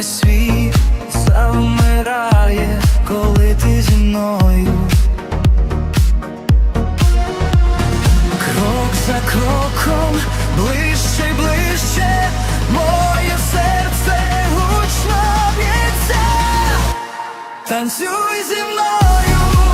Весь світ завмирає, коли ти зі мною. Крок за кроком, ближче, ближче, моє серце гучно б'ється. Танцюй зі мною.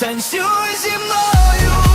Танцюй зі мною.